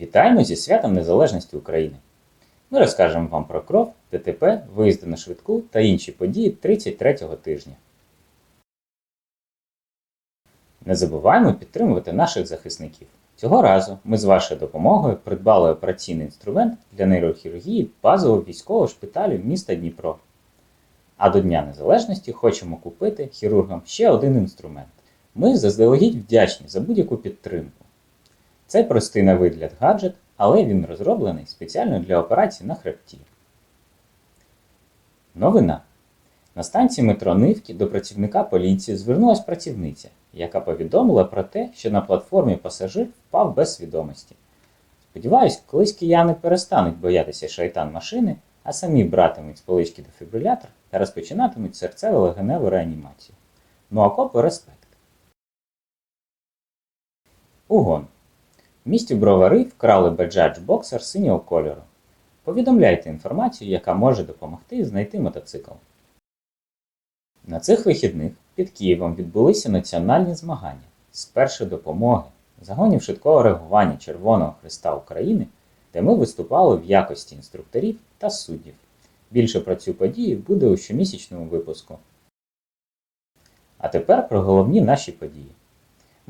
Вітаємо зі святом Незалежності України! Ми розкажемо вам про кров, ДТП, виїзди на швидку та інші події 33-го тижня. Не забуваємо підтримувати наших захисників. Цього разу ми з вашою допомогою придбали операційний інструмент для нейрохірургії базового військового шпиталю міста Дніпро. А до Дня Незалежності хочемо купити хірургам ще один інструмент. Ми заздалегідь вдячні за будь-яку підтримку. Це простий на вигляд гаджет, але він розроблений спеціально для операцій на хребті. Новина. На станції метро Нивки до працівника поліції звернулась працівниця, яка повідомила про те, що на платформі пасажир впав без свідомості. Сподіваюсь, колись кияни перестануть боятися шайтан машини, а самі братимуть з полички дефібрилятор та розпочинатимуть серцево-легеневу реанімацію. Ну а копи респект. Угон. В місті Бровари вкрали баджадж боксер синього кольору. Повідомляйте інформацію, яка може допомогти знайти мотоцикл. На цих вихідних під Києвом відбулися національні змагання з першої допомоги, загонів швидкого реагування Червоного Христа України, де ми виступали в якості інструкторів та суддів. Більше про цю подію буде у щомісячному випуску. А тепер про головні наші події.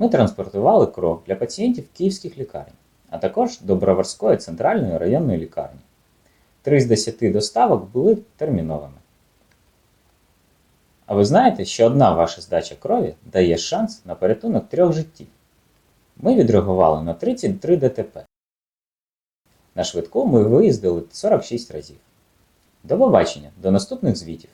Ми транспортували кров для пацієнтів київських лікарень, а також до Броварської центральної районної лікарні. Три з десяти доставок були терміновими. А ви знаєте, що одна ваша здача крові дає шанс на порятунок трьох життів? Ми відреагували на 33 ДТП. На швидку ми виїздили 46 разів. До побачення, до наступних звітів!